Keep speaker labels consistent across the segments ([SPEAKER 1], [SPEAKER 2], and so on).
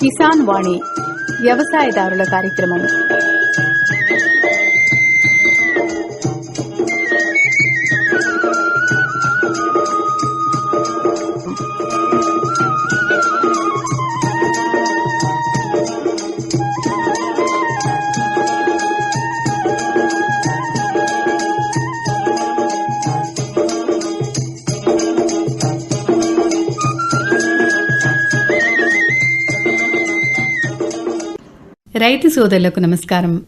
[SPEAKER 1] కిసాన్ వాణి వ్యవసాయదారుల కార్యక్రమం రైతు సోదరులకు నమస్కారం.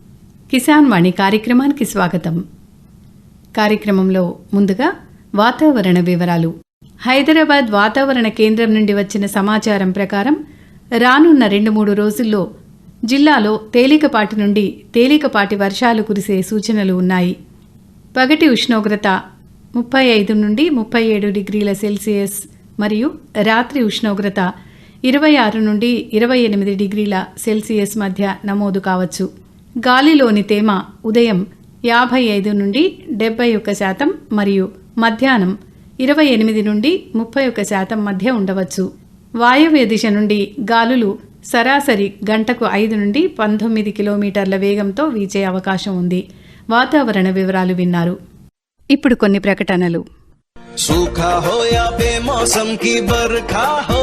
[SPEAKER 1] కిసాన్ వాణి కార్యక్రమానికి స్వాగతం. కార్యక్రమంలో ముందుగా వాతావరణ వివరాలు. హైదరాబాద్ వాతావరణ కేంద్రం నుండి వచ్చిన సమాచారం ప్రకారం రానున్న రెండు మూడు రోజుల్లో జిల్లాలో తేలికపాటి నుండి తేలికపాటి వర్షాలు కురిసే సూచనలు ఉన్నాయి. పగటి ఉష్ణోగ్రత ముప్పై ఐదు నుండి ముప్పై ఏడు డిగ్రీల సెల్సియస్ మరియు రాత్రి ఉష్ణోగ్రత ఇరవై ఆరు నుండి ఇరవై ఎనిమిది డిగ్రీల సెల్సియస్ మధ్య నమోదు కావచ్చు. గాలిలోని తేమ ఉదయం యాభై ఐదు నుండి డెబ్బై ఒక్క శాతం మరియు మధ్యాహ్నం ఇరవై ఎనిమిది నుండి ముప్పై ఒక శాతం మధ్య ఉండవచ్చు. వాయువ్య దిశ నుండి గాలులు సరాసరి గంటకు ఐదు నుండి పంతొమ్మిది కిలోమీటర్ల వేగంతో వీచే అవకాశం ఉంది. వాతావరణ వివరాలు విన్నారు. ఇప్పుడు కొన్ని ప్రకటనలు.
[SPEAKER 2] సూఖా హో యా బే కీ బర్ఖా హో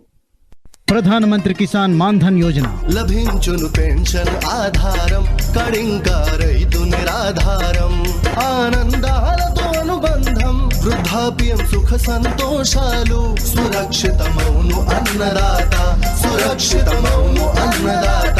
[SPEAKER 3] ప్రధానమంత్రి కిసాన్ మాన్ధన్ యోజన.
[SPEAKER 4] లభించును పెన్షన్ ఆధారం కడింకా రైతు నిరాధారం ఆనందాలతో అనుబంధం వృద్ధాప్యం సుఖ సంతోషాలు సురక్షితమౌను అన్నదాత సురక్షితమౌను అన్నదాత.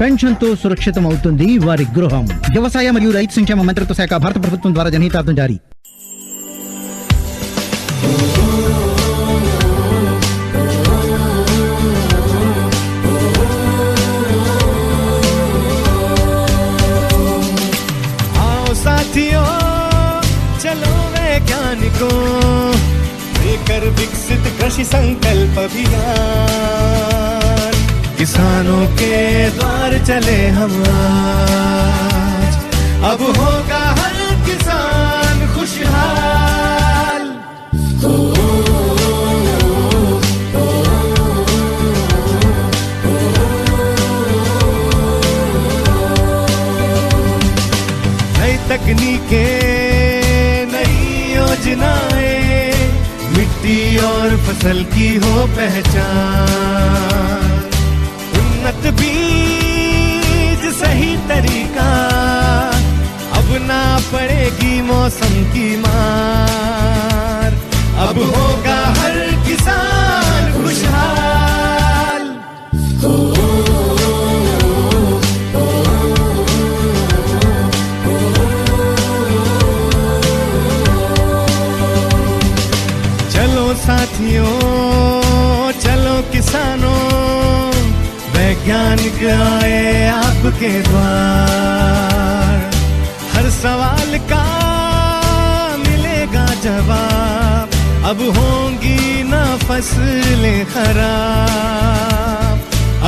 [SPEAKER 3] పెన్షన్ తో సురక్షితం అవుతుంది వారి గృహం వ్యవసాయ మరియు రైతు సంక్షేమ మంత్రిత్వ శాఖ భారత ప్రభుత్వం ద్వారా జనహితార్థం జారీ
[SPEAKER 2] आओ साथियों चलो वैज्ञानिकों लेकर विकसित कृषि संकल्प अभियान किसानों के द्वार चले हम आज। अब होगा हर किसान खुशहाल। नई तकनीकें, नई योजनाएँ, मिट्टी और फ़सल की हो पहचान। उन्नत बीज सही तरीका। अब ना पड़ेगी मौसम की मार। अब होगा वैज्ञानिक आए आपके द्वार। हर सवाल का मिलेगा जवाब। अब होंगी ना फ़सलें खराब।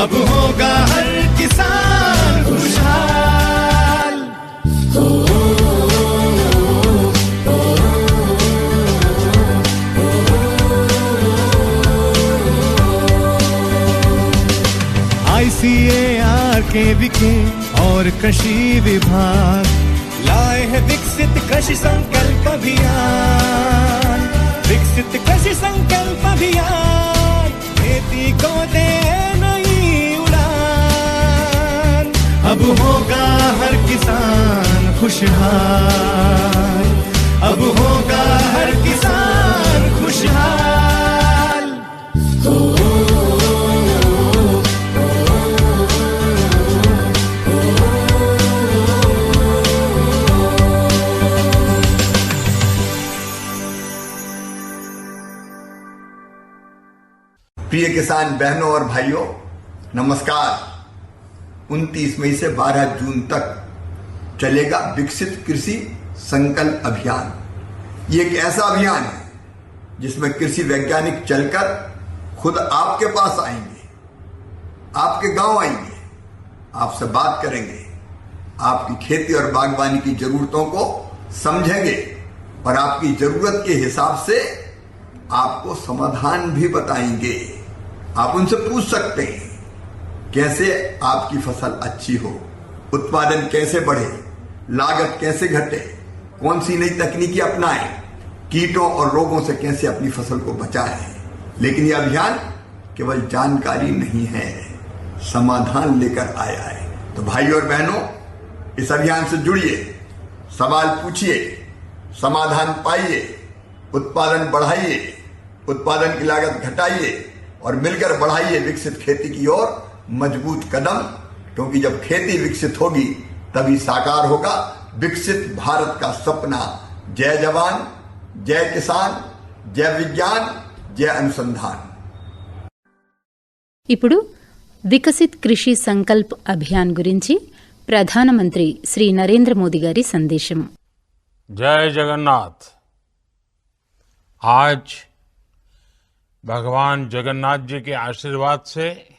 [SPEAKER 2] अब होगा हर किसान
[SPEAKER 5] के विखे और कृषि विभाग। लाए है विकसित कृषि संकल्प अभियान। विकसित कृषि संकल्प अभियान। खेती को दे नई उड़ान। अब होगा हर किसान खुशहाल। अब होगा हर किसान खुशहाल।
[SPEAKER 6] प्रिय किसान बहनों और भाइयों, नमस्कार। 29 मई से 12 जून तक चलेगा विकसित कृषि संकल्प अभियान। ये एक ऐसा अभियान है जिसमें कृषि वैज्ञानिक चलकर खुद आपके पास आएँगे, आपके गाँव आएँगे, आपसे बात करेंगे, आपकी खेती और बागवानी की जरूरतों को समझेंगे और आपकी ज़रूरत के हिसाब से आपको समाधान भी बताएँगे। आप उनसे पूछ सकते हैं, कैसे आपकी फ़सल अच्छी हो, उत्पादन कैसे बढ़े, लागत कैसे घटे, कौन सी नई तकनीकी अपनाएँ, कीटों और रोगों से कैसे अपनी फ़सल को बचाएँ। लेकिन यह अभियान केवल जानकारी नहीं है, समाधान लेकर आया है। तो भाई और बहनों, इस अभियान से जुड़िए, सवाल पूछिए, समाधान पाइए, उत्पादन बढ़ाइए, उत्पादन की लागत घटाइए और मिलकर बढ़ाइए विकसित खेती की ओर मजबूत कदम क्योंकि जब खेती विकसित होगी तभी साकार होगा विकसित भारत का सपना जय जवान जय किसान जय विज्ञान जय अनुसंधान
[SPEAKER 7] ఇప్పుడు వికసిత్ కృషి సంకల్ప్ అభియాన్ గురించి ప్రధానమంత్రి శ్రీ నరేంద్ర మోదీ గారి సందేశం
[SPEAKER 8] जय जगन्नाथ आज भगवान जगन्नाथ जी के आशीर्वाद से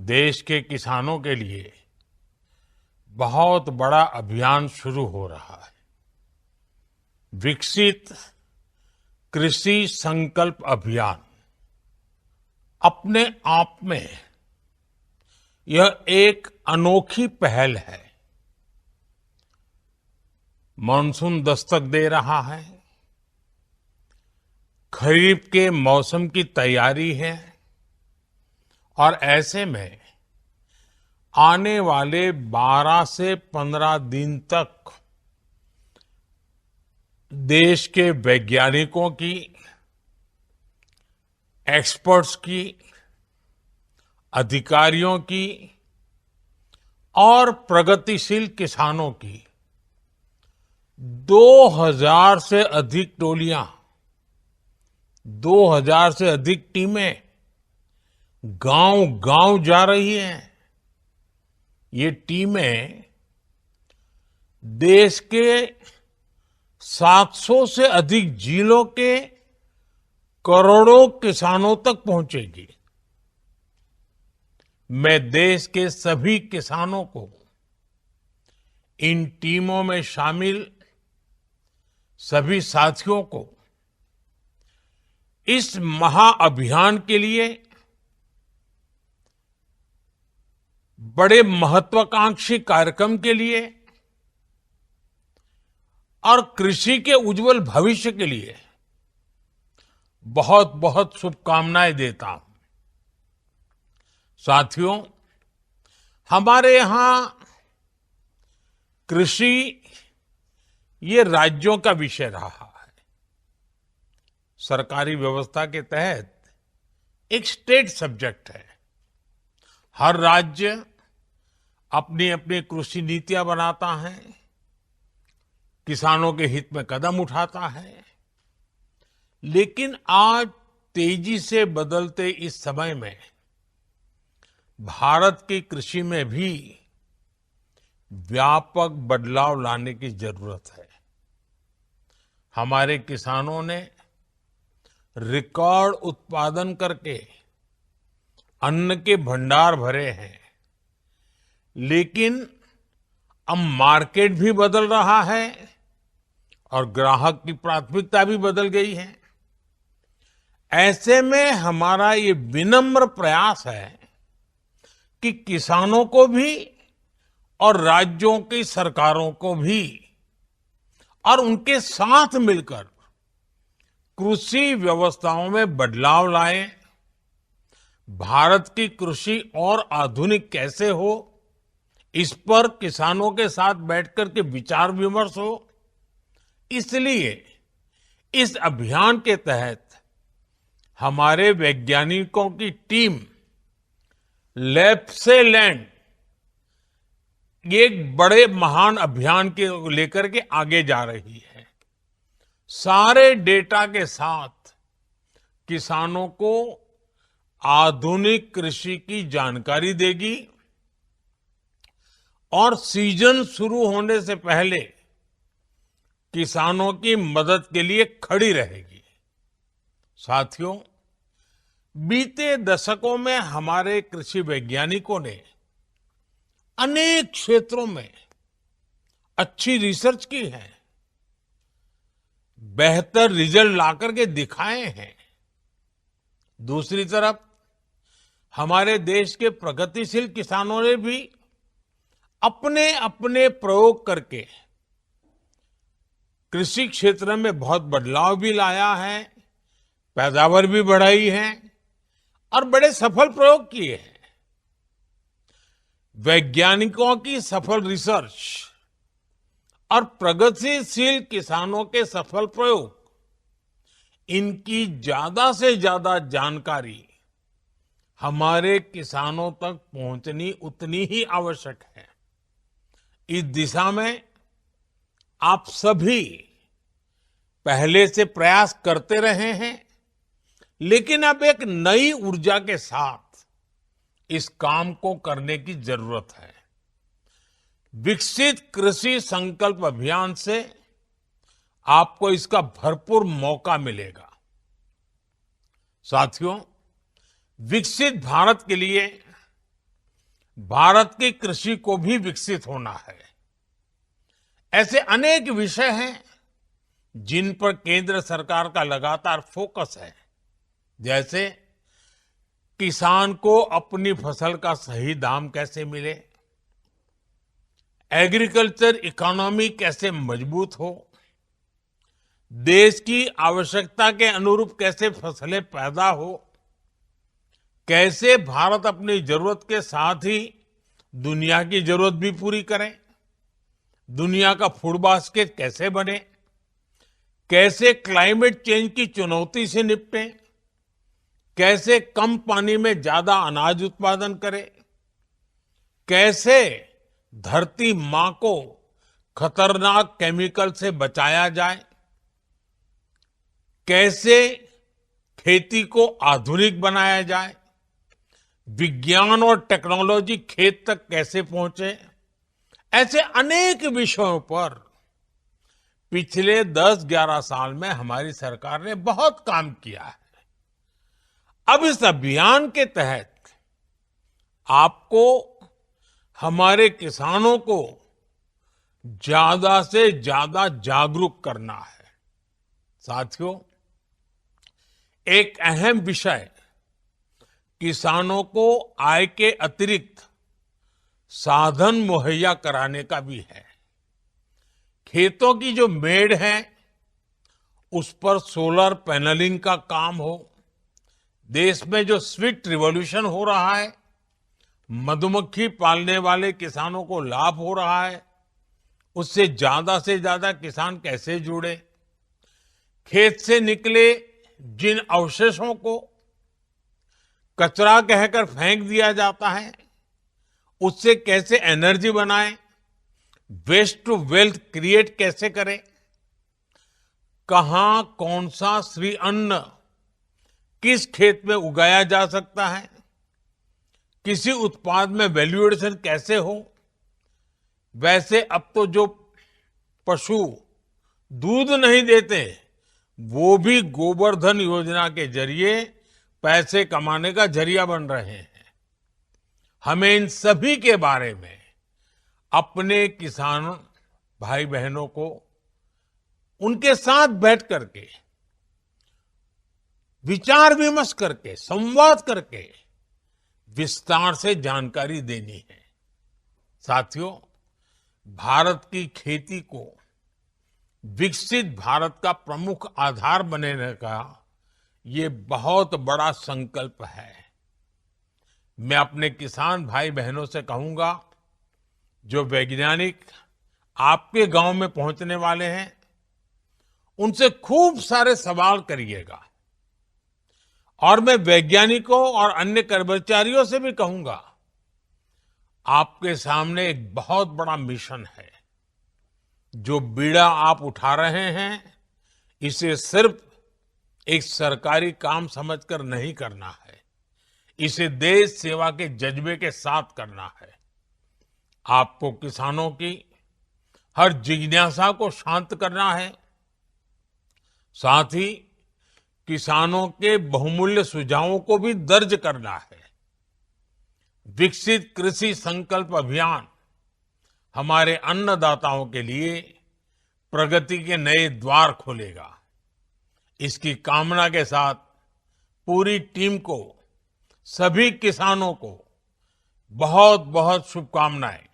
[SPEAKER 8] देश के किसानों के लिए बहुत बड़ा अभियान शुरू हो रहा है। विकसित कृषि संकल्प अभियान अपने आप में यह एक अनोखी पहल है। मानसून दस्तक दे रहा है। खरीफ के मौसम की तैयारी है और ऐसे में आने वाले 12 से 15 दिन तक देश के वैज्ञानिकों की एक्सपर्ट्स की, अधिकारियों की और प्रगतिशील किसानों की 2000 से अधिक टोलियाँ 2000 से अधिक टीमें गाँव गाँव जा रही हैं। ये टीमें देश के 700 से अधिक जिलों के करोड़ों किसानों तक पहुंचेगी। मैं देश के सभी किसानों को इन टीमों में शामिल सभी साथियों को इस महाअभियान के लिए बड़े महत्वाकांक्षी कार्यक्रम के लिए और कृषि के उज्जवल भविष्य के लिए बहुत बहुत शुभकामनाएँ देता हूँ। साथियों, हमारे यहाँ कृषि ये राज्यों का विषय रहा। सरकारी व्यवस्था के तहत एक स्टेट सब्जेक्ट है। हर राज्य अपनी अपनी कृषि नीतियाँ बनाता है, किसानों के हित में कदम उठाता है। लेकिन आज तेज़ी से बदलते इस समय में भारत की कृषि में भी व्यापक बदलाव लाने की ज़रूरत है। हमारे किसानों ने रिकॉर्ड उत्पादन करके अन्न के भंडार भरे हैं। लेकिन अब मार्केट भी बदल रहा है और ग्राहक की प्राथमिकता भी बदल गई है। ऐसे में हमारा ये विनम्र प्रयास है कि किसानों को भी और राज्यों की सरकारों को भी और उनके साथ मिलकर कृषि व्यवस्थाओं में बदलाव लाएँ। भारत की कृषि और आधुनिक कैसे हो? इस पर किसानों के साथ बैठकर के विचार विमर्श हो। इसलिए इस अभियान के तहत हमारे वैज्ञानिकों की टीम लैब से लैंड, एक बड़े महान अभियान के लेकर के आगे जा रही है। सारे डेटा के साथ किसानों को आधुनिक कृषि की जानकारी देगी और सीज़न शुरू होने से पहले किसानों की मदद के लिए खड़ी रहेगी। साथियों, बीते दशकों में हमारे कृषि वैज्ञानिकों ने अनेक क्षेत्रों में अच्छी रिसर्च की है। बेहतर रिज़ल्ट लाकर के दिखाए हैं। दूसरी तरफ़, हमारे देश के प्रगतिशील किसानों ने भी अपने अपने प्रयोग करके कृषि क्षेत्र में बहुत बदलाव भी लाया है, पैदावार भी बढ़ाई है और बड़े सफल प्रयोग किए हैं। वैज्ञानिकों की सफल रिसर्च और प्रगतिशील किसानों के सफल प्रयोग। इनकी ज़्यादा से ज़्यादा जानकारी हमारे किसानों तक पहुंचनी उतनी ही आवश्यक है। इस दिशा में आप सभी पहले से प्रयास करते रहे हैं, लेकिन अब एक नई ऊर्जा के साथ इस काम को करने की ज़रूरत है। विकसित कृषि संकल्प अभियान से आपको इसका भरपूर मौका मिलेगा। साथियों, विकसित भारत के लिए भारत की कृषि को भी विकसित होना है। ऐसे अनेक विषय हैं जिन पर केंद्र सरकार का लगातार फोकस है। जैसे किसान को अपनी फ़सल का सही दाम कैसे मिले एग्रीकल्चर इकोनॉमी कैसे मज़बूत हो? देश की आवश्यकता के अनुरूप कैसे फ़सलें पैदा हो? कैसे भारत अपनी ज़रूरत के साथ ही दुनिया की ज़रूरत भी पूरी करे? दुनिया का फ़ूड बास्केट कैसे बने? कैसे क्लाइमेट चेंज की चुनौती से निपटे? कैसे कम पानी में ज़्यादा अनाज उत्पादन करें? कैसे धरती माँ को खतरनाक केमिकल से बचाया जाए। कैसे खेती को आधुनिक बनाया जाए। विज्ञान और टेक्नोलॉजी खेत तक कैसे पहुँचे। ऐसे अनेक विषयों पर पिछले 10-11 साल में हमारी सरकार ने बहुत काम किया है। अब इस अभियान के तहत आपको हमारे किसानों को ज़्यादा से ज़्यादा जागरूक करना है। साथियों, एक अहम विषय किसानों को आय के अतिरिक्त साधन मुहैया कराने का भी है। खेतों की जो मेड़ है, उस पर सोलर पैनलिंग का काम हो। देश में जो स्वीट रिवॉल्यूशन हो रहा है मधुमक्खी पालने वाले किसानों को लाभ हो रहा है। उससे ज़्यादा से ज़्यादा किसान कैसे जुड़े? खेत से निकले जिन अवशेषों को कचरा कहकर फेंक दिया जाता है, उससे कैसे एनर्जी बनाए? वेस्ट टू वेल्थ क्रिएट कैसे करें? कहाँ, कौन सा श्री अन्न किस खेत में उगाया जा सकता है? किसी उत्पाद में वैल्यू एडिशन कैसे हो? वैसे अब तो जो पशु दूध नहीं देते, वो भी गोवर्धन योजना के ज़रिए पैसे कमाने का ज़रिया बन रहे हैं। हमें इन सभी के बारे में अपने किसान भाई बहनों को, उनके साथ बैठ करके, विचार विमर्श करके, संवाद करके विस्तार से जानकारी देनी है। साथियों, भारत की खेती को विकसित भारत का प्रमुख आधार बनने का ये बहुत बड़ा संकल्प है। मैं अपने किसान भाई बहनों से कहूँगा, जो वैज्ञानिक आपके गाँव में पहुँचने वाले हैं, उनसे खूब सारे सवाल करिएगा। और मैं वैज्ञानिकों और अन्य कर्मचारियों से भी कहूँगा, आपके सामने एक बहुत बड़ा मिशन है। जो बीड़ा आप उठा रहे हैं, इसे सिर्फ़ एक सरकारी काम समझकर नहीं करना है। इसे देश सेवा के जज्बे के साथ करना है। आपको किसानों की हर जिज्ञासा को शांत करना है। साथ ही किसानों के बहुमूल्य सुझावों को भी दर्ज करना है विकसित कृषि संकल्प अभियान हमारे अन्नदाताओं के लिए प्रगति के नए द्वार खोलेगा इसकी कामना के साथ पूरी टीम को सभी किसानों को बहुत बहुत शुभकामनाएं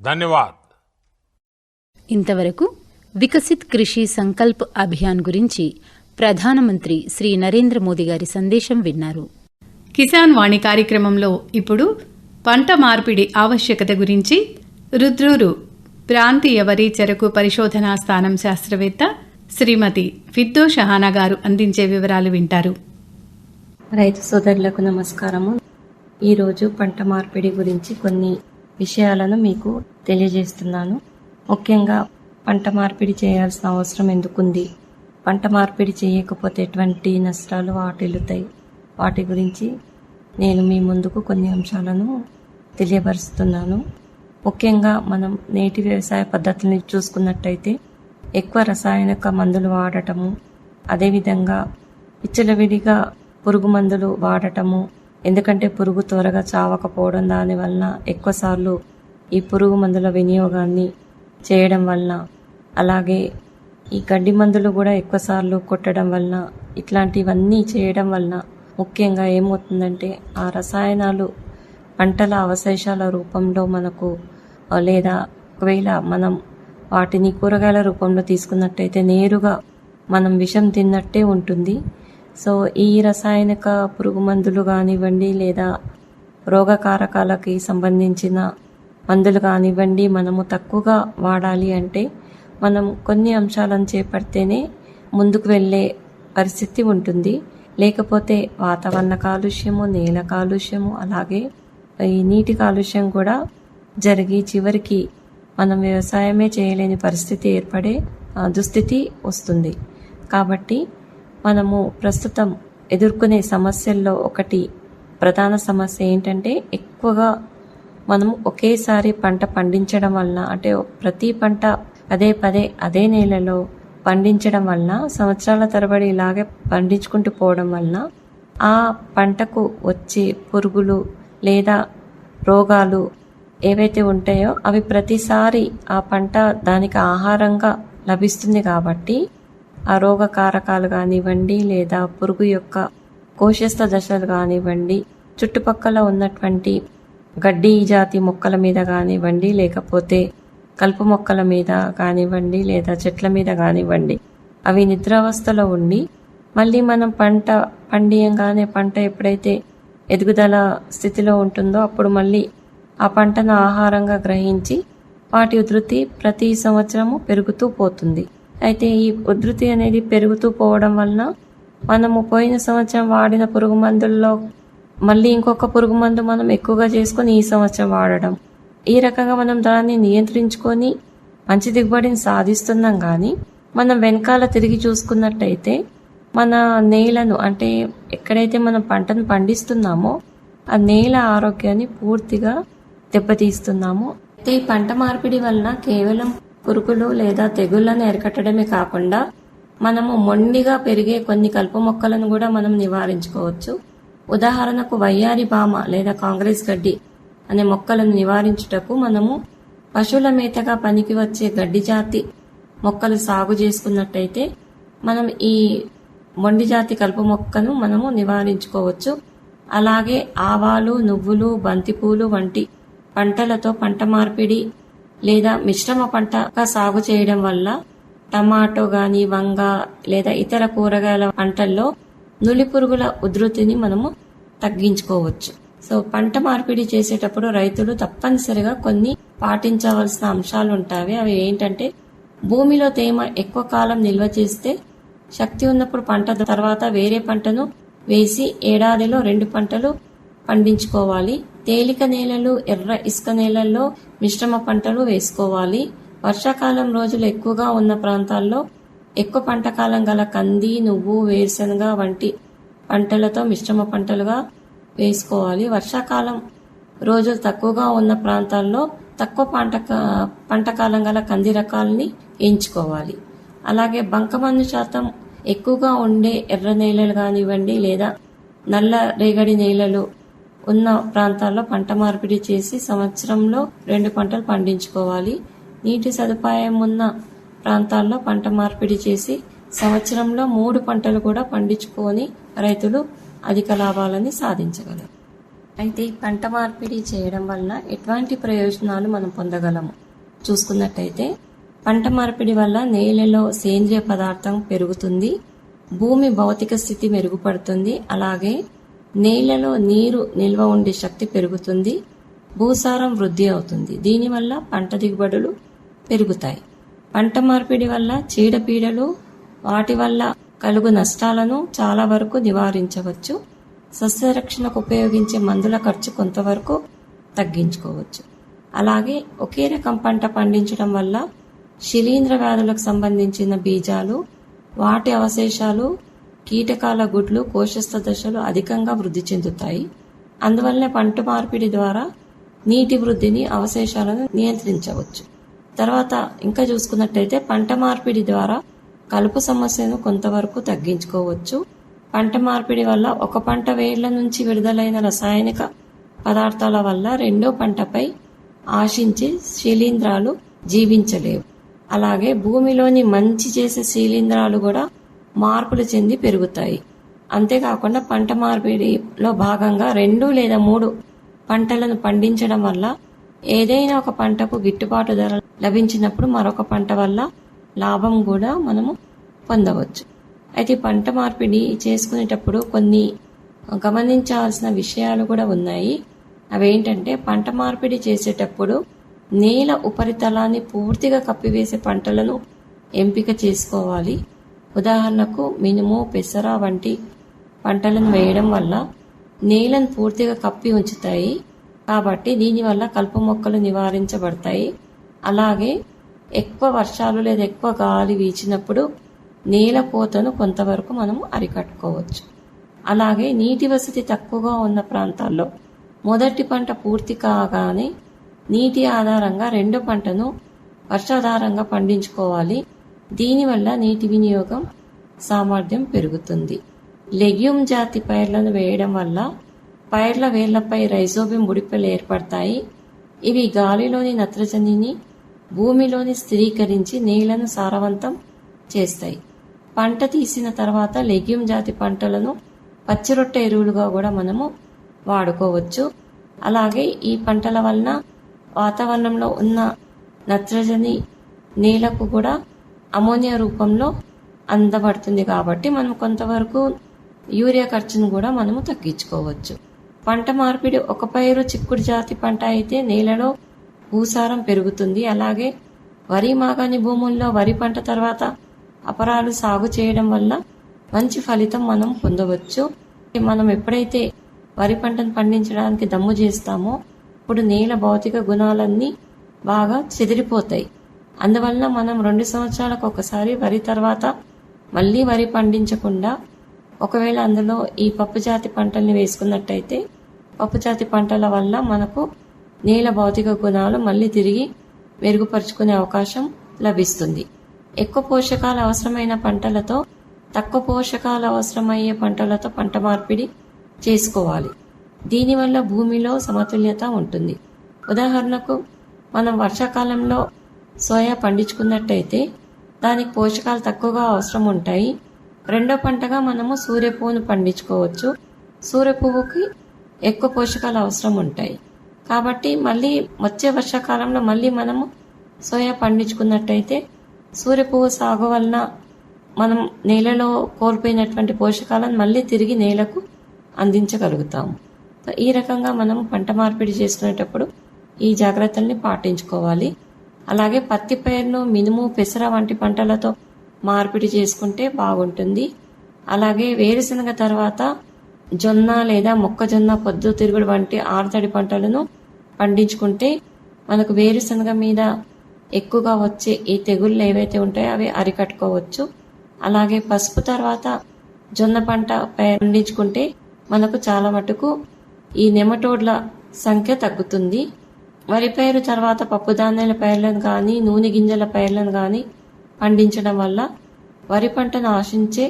[SPEAKER 8] धन्यवाद
[SPEAKER 7] ఇంతవరకు వికసిత్ కృషి సంకల్ప్ అభియాన్ గురించి ప్రధానమంత్రి శ్రీ నరేంద్ర మోదీ గారి సందేశం విన్నారు.
[SPEAKER 1] కిసాన్ వాణి కార్యక్రమంలో ఇప్పుడు పంట మార్పిడి ఆవశ్యకత గురించి రుద్రూరు ప్రాంతీయ వరి చెరకు పరిశోధనా స్థానం శాస్త్రవేత్త శ్రీమతి ఫిద్దో షహానా గారు అందించే వివరాలు వింటారు.
[SPEAKER 9] రైతు సోదరులకు నమస్కారము. ఈరోజు పంట మార్పిడి గురించి కొన్ని విషయాలను మీకు తెలియజేస్తున్నాను. ముఖ్యంగా పంట మార్పిడి చేయాల్సిన అవసరం ఎందుకుంది? పంట మార్పిడి చేయకపోతే ఎటువంటి నష్టాలు వాటిల్లుతాయి? వాటి గురించి నేను మీ ముందుకు కొన్ని అంశాలను తెలియపరుస్తున్నాను. ముఖ్యంగా మనం నేటి వ్యవసాయ పద్ధతుల్ని చూసుకున్నట్టయితే ఎక్కువ రసాయనిక మందులు వాడటము అదేవిధంగా విచ్చలవిడిగా పురుగు మందులు వాడటము ఎందుకంటే పురుగు త్వరగా చావకపోవడం దానివల్ల ఎక్కువసార్లు ఈ పురుగు మందుల వినియోగాన్ని చేయడం వలన అలాగే ఈ గడ్డి మందులు కూడా ఎక్కువసార్లు కొట్టడం వలన ఇట్లాంటివన్నీ చేయడం వలన ముఖ్యంగా ఏమవుతుందంటే ఆ రసాయనాలు పంటల అవశేషాల రూపంలో మనకు లేదా ఒకవేళ మనం వాటిని కూరగాయల రూపంలో తీసుకున్నట్టయితే నేరుగా మనం విషం తిన్నట్టే ఉంటుంది. సో ఈ రసాయనిక పురుగు మందులు కానివ్వండి లేదా రోగకారకాలకి సంబంధించిన మందులు కానివ్వండి మనము తక్కువగా వాడాలి అంటే మనం కొన్ని అంశాలను చేపడితేనే ముందుకు వెళ్ళే పరిస్థితి ఉంటుంది. లేకపోతే వాతావరణ కాలుష్యము నేల కాలుష్యము అలాగే ఈ నీటి కాలుష్యం కూడా జరిగి చివరికి మనం వ్యవసాయమే చేయలేని పరిస్థితి ఏర్పడే దుస్థితి వస్తుంది. కాబట్టి మనము ప్రస్తుతం ఎదుర్కొనే సమస్యల్లో ఒకటి ప్రధాన సమస్య ఏంటంటే ఎక్కువగా మనం ఒకేసారి పంట పండించడం వలన అంటే ప్రతి పంట పదే పదే అదే నేలలో పండించడం వలన సంవత్సరాల తరబడి ఇలాగే పండించుకుంటూ పోవడం వలన ఆ పంటకు వచ్చే పురుగులు లేదా రోగాలు ఏవైతే ఉంటాయో అవి ప్రతిసారి ఆ పంట దానికి ఆహారంగా లభిస్తుంది కాబట్టి ఆ రోగ కారకాలు కానివ్వండి లేదా పురుగు యొక్క కోశస్థ దశలు కానివ్వండి చుట్టుపక్కల ఉన్నటువంటి గడ్డి జాతి మొక్కల మీద కానివ్వండి లేకపోతే కలుపు మొక్కల మీద కానివ్వండి లేదా చెట్ల మీద కానివ్వండి అవి నిద్రావస్థలో ఉండి మళ్ళీ మనం పంట పండియంగానే పంట ఎప్పుడైతే ఎదుగుదల స్థితిలో ఉంటుందో అప్పుడు మళ్ళీ ఆ పంటను ఆహారంగా గ్రహించి వాటి ఉధృతి ప్రతి సంవత్సరము పెరుగుతూ పోతుంది. అయితే ఈ ఉధృతి అనేది పెరుగుతూ పోవడం వలన మనము పోయిన సంవత్సరం వాడిన పురుగు మందుల్లో మళ్ళీ ఇంకొక పురుగు మందు మనం ఎక్కువగా చేసుకొని ఈ సంవత్సరం వాడడం. ఈ రకంగా మనం దాన్ని నియంత్రించుకొని మంచి దిగుబడిని సాధిస్తున్నాం కానీ మనం వెనకాల తిరిగి చూసుకున్నట్టయితే మన నేలను అంటే ఎక్కడైతే మనం పంటను పండిస్తున్నామో ఆ నేల ఆరోగ్యాన్ని పూర్తిగా దెబ్బతీస్తున్నాము. అయితే ఈ పంట మార్పిడి వలన కేవలం పురుగులు లేదా తెగుళ్ళను ఎరకట్టడమే కాకుండా మనము మొండిగా పెరిగే కొన్ని కలుపు మొక్కలను కూడా మనం నివారించుకోవచ్చు. ఉదాహరణకు వయ్యారి బామ లేదా కాంగ్రెస్ గడ్డి అనే మొక్కలను నివారించుటకు మనము పశువుల మేతగా పనికి వచ్చే గడ్డి జాతి మొక్కలు సాగు చేసుకున్నట్టయితే మనం ఈ మొండి జాతి కలుపు మొక్కను మనము నివారించుకోవచ్చు. అలాగే ఆవాలు నువ్వులు బంతిపూలు వంటి పంటలతో పంట మార్పిడి లేదా మిశ్రమ పంటగా సాగు చేయడం వల్ల టమాటో గాని వంగ లేదా ఇతర కూరగాయల పంటల్లో నులి పురుగుల ఉధృతిని మనము తగ్గించుకోవచ్చు. సో పంట మార్పిడి చేసేటప్పుడు రైతులు తప్పనిసరిగా కొన్ని పాటించవలసిన అంశాలు ఉంటాయి అవి ఏంటంటే భూమిలో తేమ ఎక్కువ కాలం నిల్వ చేస్తే శక్తి ఉన్నప్పుడు పంట తర్వాత వేరే పంటను వేసి ఏడాదిలో రెండు పంటలు పండించుకోవాలి. తేలిక నేలలు ఎర్ర ఇసుక నేలల్లో మిశ్రమ పంటలు వేసుకోవాలి. వర్షాకాలం రోజులు ఎక్కువగా ఉన్న ప్రాంతాల్లో ఎక్కువ పంట కాలం గల కంది నువ్వు వేరుశనగ వంటి పంటలతో మిశ్రమ పంటలుగా వేసుకోవాలి. వర్షాకాలం రోజులు తక్కువగా ఉన్న ప్రాంతాల్లో తక్కువ పంట పంట కాలం గల కంది రకాలని ఎంచుకోవాలి. అలాగే బంకమన్ను శాతం ఎక్కువగా ఉండే ఎర్ర నేలలు కానివ్వండి లేదా నల్ల రేగడి నేలలు ఉన్న ప్రాంతాల్లో పంట మార్పిడి చేసి సంవత్సరంలో రెండు పంటలు పండించుకోవాలి. నీటి సదుపాయం ఉన్న ప్రాంతాల్లో పంట మార్పిడి చేసి సంవత్సరంలో మూడు పంటలు కూడా పండించుకొని రైతులు అధిక లాభాలని సాధించగలరు అయితే ఈ పంట మార్పిడి చేయడం వల్ల ఎటువంటి ప్రయోజనాలు మనం పొందగలము? చూసుకున్నట్టయితే పంట మార్పిడి వల్ల నేలలో సేంద్రియ పదార్థం పెరుగుతుంది భూమి భౌతిక స్థితి మెరుగుపడుతుంది అలాగే నేలలో నీరు నిల్వ ఉండే శక్తి పెరుగుతుంది భూసారం వృద్ధి అవుతుంది. దీనివల్ల పంట దిగుబడులు పెరుగుతాయి. పంట మార్పిడి వల్ల చీడపీడలు వాటి వల్ల కలుగు నష్టాలను చాలా వరకు నివారించవచ్చు. సస్యరక్షణకు ఉపయోగించే మందుల ఖర్చు కొంతవరకు తగ్గించుకోవచ్చు. అలాగే ఒకే రకం పంట పండించడం వల్ల శిలీంద్ర వ్యాధులకు సంబంధించిన బీజాలు వాటి అవశేషాలు కీటకాల గుడ్లు కోశస్థ దశలు అధికంగా వృద్ధి చెందుతాయి. అందువల్లనే పంట మార్పిడి ద్వారా నీటి వృద్ధిని అవశేషాలను నియంత్రించవచ్చు. తర్వాత ఇంకా చూసుకున్నట్టయితే పంట మార్పిడి ద్వారా కలుపు సమస్యను కొంతవరకు తగ్గించుకోవచ్చు. పంట మార్పిడి వల్ల ఒక పంట వేర్ల నుంచి విడుదలైన రసాయనిక పదార్థాల వల్ల రెండో పంటపై ఆశించి శిలీంధ్రాలు జీవించలేవు. అలాగే భూమిలోని మంచి చేసే శిలీంధ్రాలు కూడా మార్పులు చెంది పెరుగుతాయి. అంతేకాకుండా పంట మార్పిడిలో భాగంగా రెండు లేదా మూడు పంటలను పండించడం వల్ల ఏదైనా ఒక పంటకు గిట్టుబాటు ధర లభించినప్పుడు మరొక పంట వల్ల లాభం కూడా మనము పొందవచ్చు. అయితే పంట మార్పిడి చేసుకునేటప్పుడు కొన్ని గమనించాల్సిన విషయాలు కూడా ఉన్నాయి. అవేంటంటే పంట మార్పిడి చేసేటప్పుడు నేల ఉపరితలాన్ని పూర్తిగా కప్పివేసే పంటలను ఎంపిక చేసుకోవాలి. ఉదాహరణకు మినుము పెసర వంటి పంటలను వేయడం వల్ల నేలను పూర్తిగా కప్పి ఉంచుతాయి. కాబట్టి దీనివల్ల కలుపు మొక్కలు నివారించబడతాయి. అలాగే ఎక్కువ వర్షాలు లేదా ఎక్కువ గాలి వీచినప్పుడు నేలపోతను కొంతవరకు మనం అరికట్టుకోవచ్చు. అలాగే నీటి వసతి తక్కువగా ఉన్న ప్రాంతాల్లో మొదటి పంట పూర్తి కాగానే నీటి ఆధారంగా రెండో పంటను వర్షాధారంగా పండించుకోవాలి. దీనివల్ల నీటి వినియోగం సామర్థ్యం పెరుగుతుంది. లెగ్యూమ్ జాతి పైర్లను వేయడం వల్ల పైర్ల వేళ్ళపై రైజోబియం ముడిపెలు ఏర్పడతాయి. ఇవి గాలిలోని నత్రజనిని భూమిలోని స్థిరీకరించి నేలను సారవంతం చేస్తాయి. పంట తీసిన తర్వాత లెగ్యూమ్ జాతి పంటలను పచ్చిరొట్ట ఎరువులుగా కూడా మనము వాడుకోవచ్చు. అలాగే ఈ పంటల వలన వాతావరణంలో ఉన్న నత్రజని నేలకు కూడా అమోనియా రూపంలో అందబడుతుంది కాబట్టి మనం కొంతవరకు యూరియా ఖర్చును కూడా మనము తగ్గించుకోవచ్చు. పంట మార్పిడి ఒక పైరు చిక్కుడు జాతి పంట అయితే నేలలో భూసారం పెరుగుతుంది. అలాగే వరి మాగాని భూముల్లో వరి పంట తర్వాత అపరాలు సాగు చేయడం వల్ల మంచి ఫలితం మనం పొందవచ్చు. మనం ఎప్పుడైతే వరి పంటను పండించడానికి దమ్ము చేస్తామో ఇప్పుడు నేల భౌతిక గుణాలన్నీ బాగా చెదిరిపోతాయి. అందువలన మనం రెండు సంవత్సరాలకు ఒకసారి వరి తర్వాత మళ్ళీ వరి పండించకుండా ఒకవేళ అందులో ఈ పప్పు జాతి పంటల్ని వేసుకున్నట్టయితే పప్పు జాతి పంటల వల్ల మనకు నేల భౌతిక గుణాలు మళ్ళీ తిరిగి మెరుగుపరుచుకునే అవకాశం లభిస్తుంది. ఎక్కువ పోషకాలు అవసరమైన పంటలతో తక్కువ పోషకాలు అవసరమయ్యే పంటలతో పంట మార్పిడి చేసుకోవాలి. దీనివల్ల భూమిలో సమతుల్యత ఉంటుంది. ఉదాహరణకు మనం వర్షాకాలంలో సోయా పండించుకున్నట్టయితే దానికి పోషకాలు తక్కువగా అవసరం ఉంటాయి. రెండో పంటగా మనము సూర్యపువ్వును పండించుకోవచ్చు. సూర్యపువ్వుకి ఎక్కువ పోషకాలు అవసరం ఉంటాయి. కాబట్టి మళ్ళీ వచ్చే వర్షాకాలంలో మళ్ళీ మనము సోయా పండించుకున్నట్టయితే సూర్యపువ్వు సాగు వలన మనం నేలలో కోల్పోయినటువంటి పోషకాలను మళ్ళీ తిరిగి నేలకు అందించగలుగుతాము ఈ రకంగా మనం పంట మార్పిడి చేసుకునేటప్పుడు ఈ జాగ్రత్తల్ని పాటించుకోవాలి. అలాగే పత్తి పైరును మినుము పెసర వంటి పంటలతో మార్పిడి చేసుకుంటే బాగుంటుంది. అలాగే వేరుశనగ తర్వాత జొన్న లేదా మొక్కజొన్న పొద్దు తిరుగుడు వంటి ఆరుతడి పంటలను పండించుకుంటే మనకు వేరుశనగ మీద ఎక్కువగా వచ్చే ఈ తెగుళ్ళు ఏవైతే ఉంటాయో అవి అరికట్టుకోవచ్చు. అలాగే పసుపు తర్వాత జొన్న పంట పండించుకుంటే మనకు చాలా మటుకు ఈ నెమటోడ్ల సంఖ్య తగ్గుతుంది. వరి పైరు తర్వాత పప్పు ధాన్యాల పైర్లను కానీ నూనె గింజల పైర్లను కానీ పండించడం వల్ల వరి పంటను ఆశించే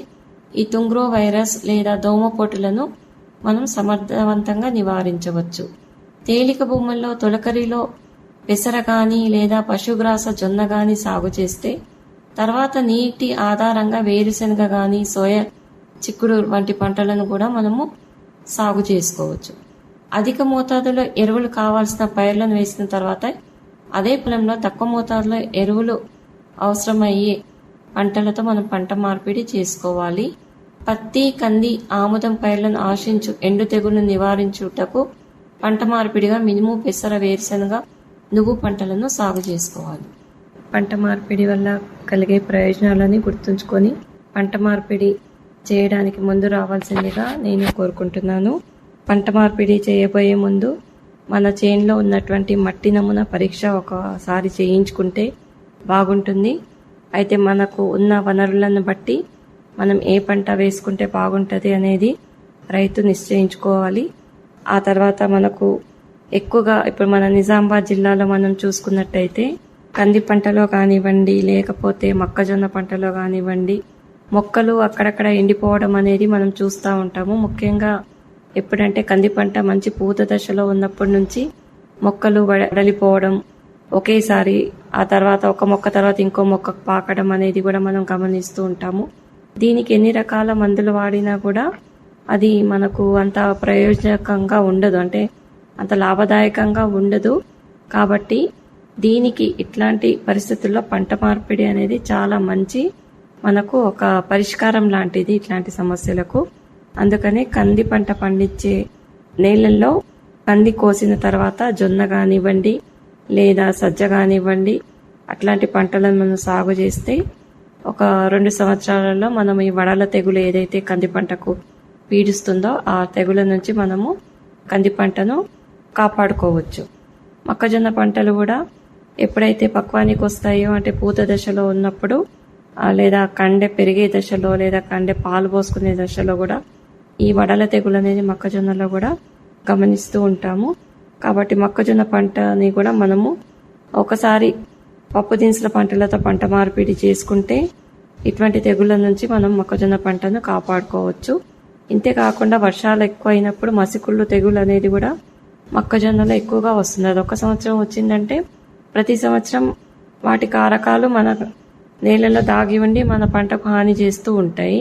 [SPEAKER 9] ఈ తుంగ్రో వైరస్ లేదా దోమపోటులను మనం సమర్థవంతంగా నివారించవచ్చు. తేలిక భూముల్లో తొలకరిలో పెసర కానీ లేదా పశుగ్రాస జొన్న కానీ సాగు చేస్తే తర్వాత నీటి ఆధారంగా వేరుశనగ కానీ సోయా చిక్కుడు వంటి పంటలను కూడా మనము సాగు చేసుకోవచ్చు. అధిక మోతాదులో ఎరువులు కావాల్సిన పైర్లను వేసిన తర్వాత అదే పొలంలో తక్కువ మోతాదులో ఎరువులు అవసరమయ్యే పంటలతో మనం పంట మార్పిడి చేసుకోవాలి. పత్తి కంది ఆముదం పైర్లను ఆశించు ఎండు తెగులను నివారించుటకు పంట మార్పిడిగా మినుము పెసర వేరుశనగ నువ్వు పంటలను సాగు చేసుకోవాలి. పంట మార్పిడి వల్ల కలిగే ప్రయోజనాలని గుర్తుంచుకొని పంట మార్పిడి చేయడానికి ముందు రావాల్సిందిగా నేను కోరుకుంటున్నాను. పంట మార్పిడి చేయబోయే ముందు మన చేనులో ఉన్నటువంటి మట్టి నమూనా పరీక్ష ఒకసారి చేయించుకుంటే బాగుంటుంది. అయితే మనకు ఉన్న వనరులను బట్టి మనం ఏ పంట వేసుకుంటే బాగుంటుంది అనేది రైతు నిశ్చయించుకోవాలి. ఆ తర్వాత మనకు ఎక్కువగా ఇప్పుడు మన నిజామాబాద్ జిల్లాలో మనం చూసుకున్నట్టయితే కంది పంటలో కానివ్వండి లేకపోతే మొక్కజొన్న పంటలో కానివ్వండి మొక్కలు అక్కడక్కడ ఎండిపోవడం అనేది మనం చూస్తూ ఉంటాము. ముఖ్యంగా ఎప్పుడంటే కంది పంట మంచి పూత దశలో ఉన్నప్పటి నుంచి మొక్కలు వడలిపోవడం ఒకేసారి ఆ తర్వాత ఒక మొక్క తర్వాత ఇంకో మొక్క పాకడం అనేది కూడా మనం గమనిస్తూ ఉంటాము. దీనికి ఎన్ని రకాల మందులు వాడినా కూడా అది మనకు అంత ప్రయోజనకంగా ఉండదు. అంటే అంత లాభదాయకంగా ఉండదు. కాబట్టి దీనికి ఇట్లాంటి పరిస్థితుల్లో పంట మార్పిడి అనేది చాలా మంచి మనకు ఒక పరిష్కారం లాంటిది ఇట్లాంటి సమస్యలకు. అందుకనే కంది పంట పండించే నేలల్లో కంది కోసిన తర్వాత జొన్న కానివ్వండి లేదా సజ్జ కానివ్వండి అట్లాంటి పంటలను మనం సాగు చేస్తే ఒక రెండు సంవత్సరాలలో మనం ఈ వడల తెగులు ఏదైతే కంది పంటకు పీడిస్తుందో ఆ తెగుల నుంచి మనము కంది పంటను కాపాడుకోవచ్చు. మొక్కజొన్న పంటలు కూడా ఎప్పుడైతే పక్వానికి వస్తాయో అంటే పూత దశలో ఉన్నప్పుడు లేదా కండె పెరిగే దశలో లేదా కండె పాలు పోసుకునే దశలో కూడా ఈ వడల తెగులు అనేది మొక్కజొన్నలో కూడా గమనిస్తూ ఉంటాము. కాబట్టి మొక్కజొన్న పంటని కూడా మనము ఒకసారి పప్పు దినుసుల పంటలతో పంట మార్పిడి చేసుకుంటే ఇటువంటి తెగుళ్ళ నుంచి మనం మొక్కజొన్న పంటను కాపాడుకోవచ్చు. ఇంతేకాకుండా వర్షాలు ఎక్కువ అయినప్పుడు మసికుళ్ళు తెగులు అనేది కూడా మొక్కజొన్నలో ఎక్కువగా వస్తుంది అది ఒక సంవత్సరం వచ్చిందంటే ప్రతి సంవత్సరం వాటి కారకాలు మన నేలలో దాగి ఉండి మన పంటకు హాని చేస్తూ ఉంటాయి.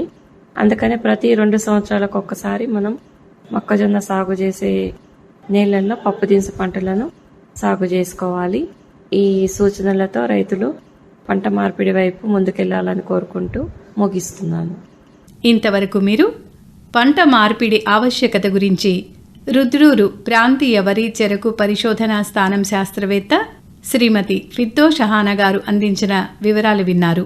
[SPEAKER 9] అందుకనే ప్రతి రెండు సంవత్సరాలకు ఒక్కసారి మనం మొక్కజొన్న సాగు చేసే నేలల్లో పప్పు దినుసు పంటలను సాగు చేసుకోవాలి. ఈ సూచనలతో రైతులు పంట మార్పిడి వైపు ముందుకెళ్ళాలని కోరుకుంటూ ముగిస్తున్నాను.
[SPEAKER 1] ఇంతవరకు మీరు పంట మార్పిడి ఆవశ్యకత గురించి రుద్రూరు ప్రాంతీయ వరి చెరకు పరిశోధనా స్థానం శాస్త్రవేత్త శ్రీమతి ఫిద్దో షహానా గారు అందించిన వివరాలు విన్నారు.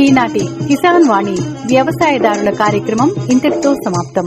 [SPEAKER 10] ఈనాటి కిసాన్ వాణి వ్యవసాయదారుల కార్యక్రమం ఇంతటితో సమాప్తం.